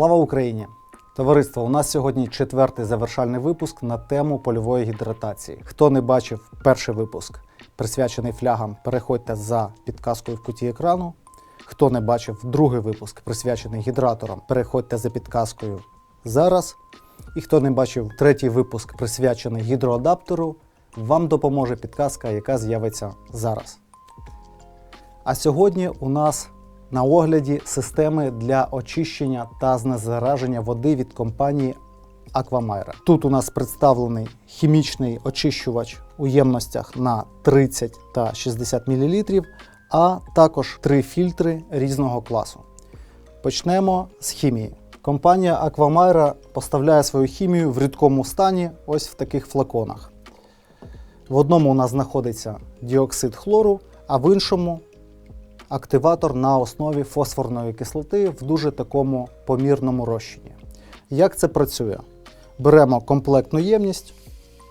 Слава Україні! Товариство, у нас сьогодні четвертий завершальний випуск на тему польової гідратації. Хто не бачив перший випуск, присвячений флягам, переходьте за підказкою в куті екрану. Хто не бачив другий випуск, присвячений гідраторам, переходьте за підказкою зараз. І хто не бачив третій випуск, присвячений гідроадаптеру, вам допоможе підказка, яка з'явиться зараз. А сьогодні у нас на огляді системи для очищення та знезараження води від компанії Aquamira. Тут у нас представлений хімічний очищувач у ємностях на 30 та 60 мл, а також три фільтри різного класу. Почнемо з хімії. Компанія Aquamira поставляє свою хімію в рідкому стані ось в таких флаконах. В одному у нас знаходиться діоксид хлору, а в іншому активатор на основі фосфорної кислоти в дуже такому помірному розчині. Як це працює? Беремо комплектну ємність,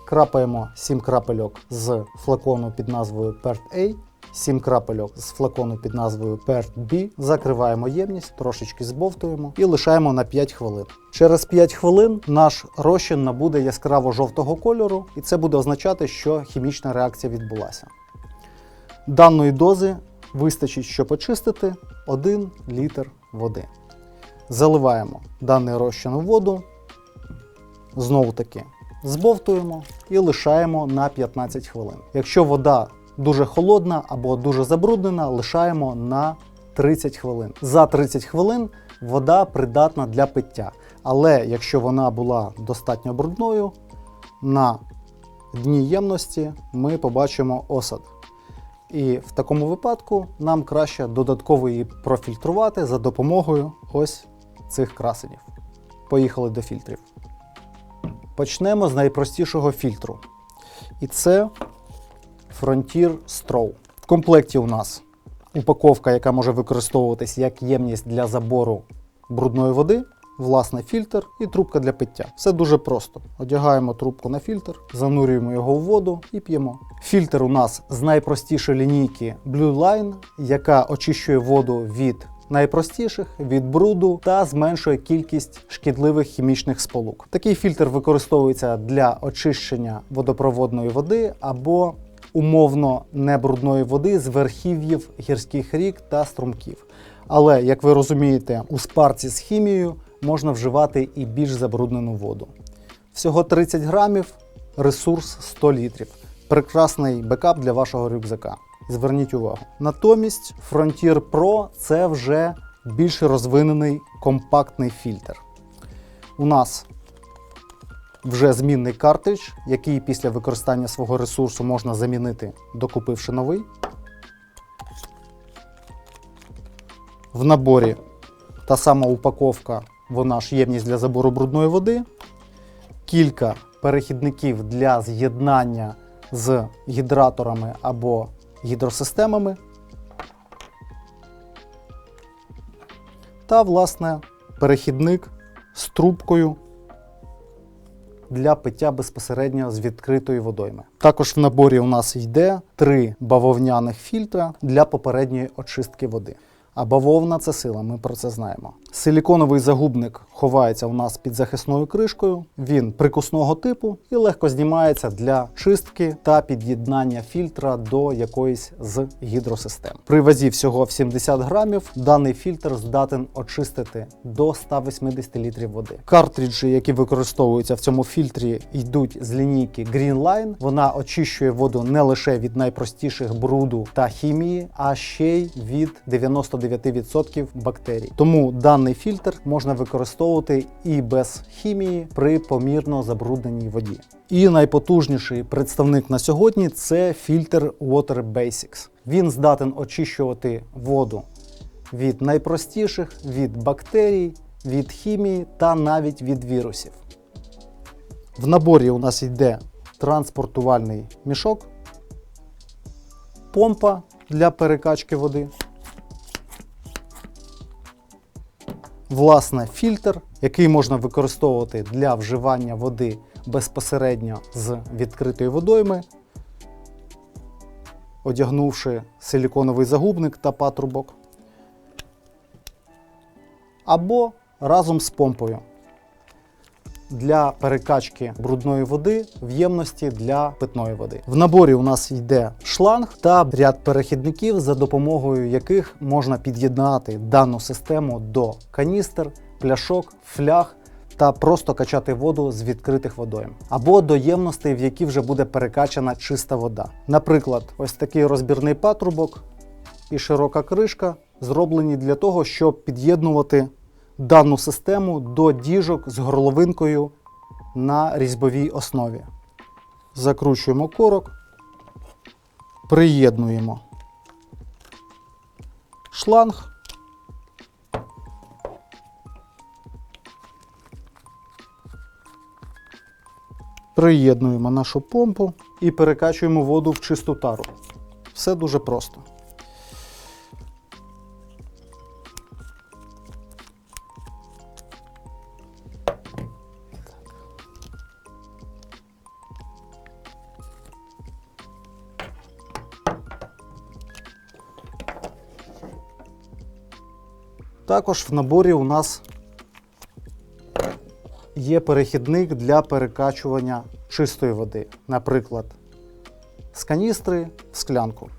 крапаємо 7 крапельок з флакону під назвою PERT A, 7 крапельок з флакону під назвою PERT B, закриваємо ємність, трошечки збовтуємо і лишаємо на 5 хвилин. Через 5 хвилин наш розчин набуде яскраво жовтого кольору, і це буде означати, що хімічна реакція відбулася. Даної дози вистачить, щоб очистити 1 літр води. Заливаємо даний розчин у воду, знову таки збовтуємо і лишаємо на 15 хвилин. Якщо вода дуже холодна або дуже забруднена, лишаємо на 30 хвилин. За 30 хвилин вода придатна для пиття. Але якщо вона була достатньо брудною, на дні ємності ми побачимо осад. І в такому випадку нам краще додатково її профільтрувати за допомогою ось цих красенів. Поїхали до фільтрів. Почнемо з найпростішого фільтру. І це Frontier Straw. В комплекті у нас упаковка, яка може використовуватись як ємність для забору брудної води, власне, фільтр і трубка для пиття. Все дуже просто. Одягаємо трубку на фільтр, занурюємо його в воду і п'ємо. Фільтр у нас з найпростішої лінійки Blue Line, яка очищує воду від найпростіших, від бруду та зменшує кількість шкідливих хімічних сполук. Такий фільтр використовується для очищення водопроводної води або умовно небрудної води з верхів'їв гірських рік та струмків. Але, як ви розумієте, у спарці з хімією можна вживати і більш забруднену воду. Всього 30 грамів, ресурс 100 літрів. Прекрасний бекап для вашого рюкзака. Зверніть увагу. Натомість Frontier Pro це вже більш розвинений компактний фільтр. У нас вже змінний картридж, який після використання свого ресурсу можна замінити, докупивши новий. В наборі та сама упаковка, вона ж ємність для забору брудної води, кілька перехідників для з'єднання з гідраторами або гідросистемами. Та, власне, перехідник з трубкою для пиття безпосередньо з відкритої водойми. Також в наборі у нас йде три бавовняних фільтра для попередньої очистки води. А бавовна це сила, ми про це знаємо. Силіконовий загубник ховається у нас під захисною кришкою. Він прикусного типу і легко знімається для чистки та під'єднання фільтра до якоїсь з гідросистем. При вазі всього в 70 грамів даний фільтр здатен очистити до 180 літрів води. Картриджі, які використовуються в цьому фільтрі, йдуть з лінійки Greenline. Вона очищує воду не лише від найпростіших бруду та хімії, а ще й від 99% бактерій. Тому даний фільтр можна використовувати і без хімії при помірно забрудненій воді. І найпотужніший представник на сьогодні це фільтр Water Basics. Він здатен очищувати воду від найпростіших, від бактерій, від хімії та навіть від вірусів. В наборі у нас йде транспортувальний мішок, помпа для перекачки води. Власне, фільтр, який можна використовувати для вживання води безпосередньо з відкритої водойми, одягнувши силіконовий загубник та патрубок. Або разом з помпою для перекачки брудної води в ємності для питної води. В наборі у нас йде шланг та ряд перехідників, за допомогою яких можна під'єднати дану систему до каністр, пляшок, фляг. Та просто качати воду з відкритих водойм або до ємностей, в які вже буде перекачана чиста вода. Наприклад, ось такий розбірний патрубок і широка кришка зроблені для того, щоб під'єднувати дану систему до діжок з горловинкою на різьбовій основі. Закручуємо корок, приєднуємо шланг. Приєднуємо нашу помпу і перекачуємо воду в чисту тару. Все дуже просто. Також в наборі у нас є перехідник для перекачування чистої води, наприклад, з каністри в склянку.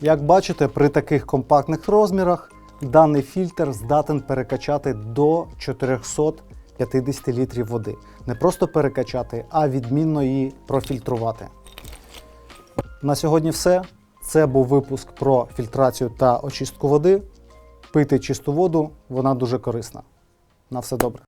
Як бачите, при таких компактних розмірах даний фільтр здатен перекачати до 450 літрів води. Не просто перекачати, а відмінно її профільтрувати. На сьогодні все. Це був випуск про фільтрацію та очистку води. Пийте чисту воду, вона дуже корисна. На все добре.